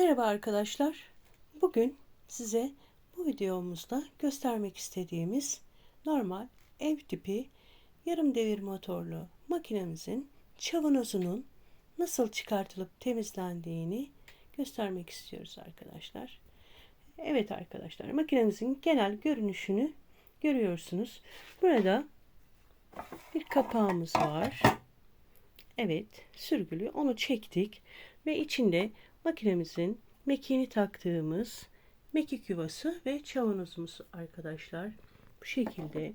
Merhaba arkadaşlar. Bugün size bu videomuzda göstermek istediğimiz normal ev tipi yarım devir motorlu makinemizin çavanozunun nasıl çıkartılıp temizlendiğini göstermek istiyoruz arkadaşlar. Evet arkadaşlar makinemizin genel görünüşünü görüyorsunuz. Burada bir kapağımız var. Evet sürgülü onu çektik ve içinde makinemizin mekiğini taktığımız mekik yuvası ve çavanozumuz arkadaşlar. Bu şekilde.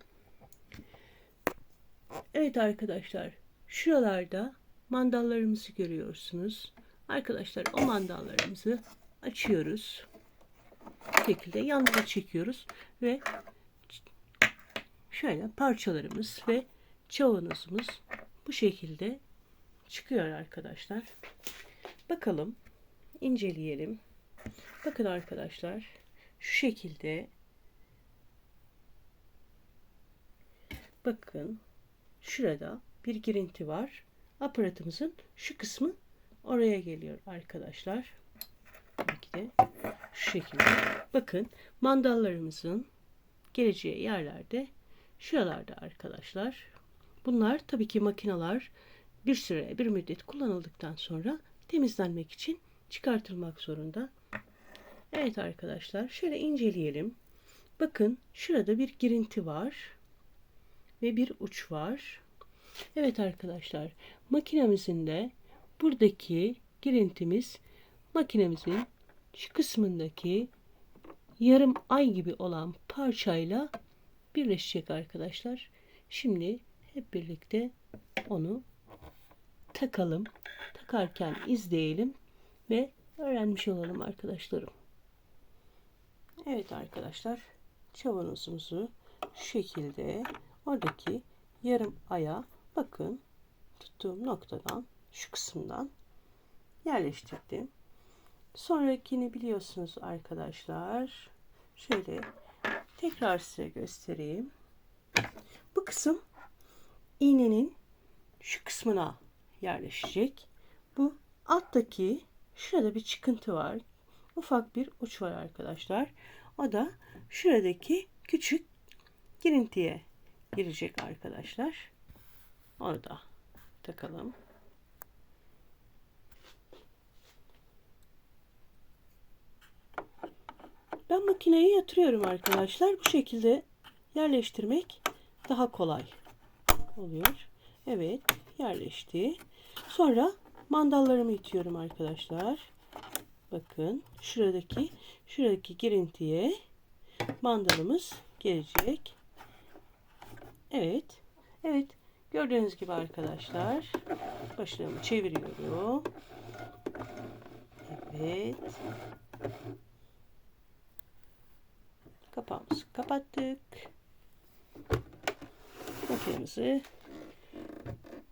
Evet arkadaşlar şuralarda mandallarımızı görüyorsunuz. Arkadaşlar o mandallarımızı açıyoruz. Bu şekilde yanına çekiyoruz ve şöyle parçalarımız ve çavanozumuz bu şekilde çıkıyor arkadaşlar. Bakalım inceleyelim. Bakın arkadaşlar şu şekilde bakın şurada bir girinti var. Aparatımızın şu kısmı oraya geliyor arkadaşlar. Belki de şu şekilde. Bakın mandallarımızın geleceği yerlerde şuralarda arkadaşlar. Bunlar tabii ki makineler bir süre bir müddet kullanıldıktan sonra temizlenmek için çıkartılmak zorunda. Evet arkadaşlar şöyle inceleyelim. Bakın şurada bir girinti var ve bir uç var. Evet arkadaşlar makinemizin de buradaki girintimiz makinemizin şu kısmındaki yarım ay gibi olan parçayla birleşecek arkadaşlar. Şimdi hep birlikte onu takalım. Takarken izleyelim ve öğrenmiş olalım arkadaşlarım. Evet arkadaşlar çavanozumuzu şu şekilde oradaki yarım aya bakın tuttuğum noktadan şu kısımdan yerleştirdim. Sonrakini biliyorsunuz arkadaşlar. Şöyle tekrar size göstereyim. Bu kısım iğnenin şu kısmına yerleşecek. Bu alttaki şurada bir çıkıntı var. Ufak bir uç var arkadaşlar. O da şuradaki küçük girintiye girecek arkadaşlar. Orada takalım. Ben makineyi yatırıyorum arkadaşlar. Bu şekilde yerleştirmek daha kolay oluyor. Evet yerleşti. Sonra mandallarımı itiyorum arkadaşlar. Bakın şuradaki şuradaki girintiye mandalımız gelecek. Evet. Evet. Gördüğünüz gibi arkadaşlar başlığımı çeviriyorum. Evet. Kapağımızı kapattık. Makinemizi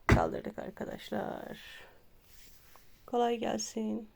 kaldırdık arkadaşlar. Kolay gelsin.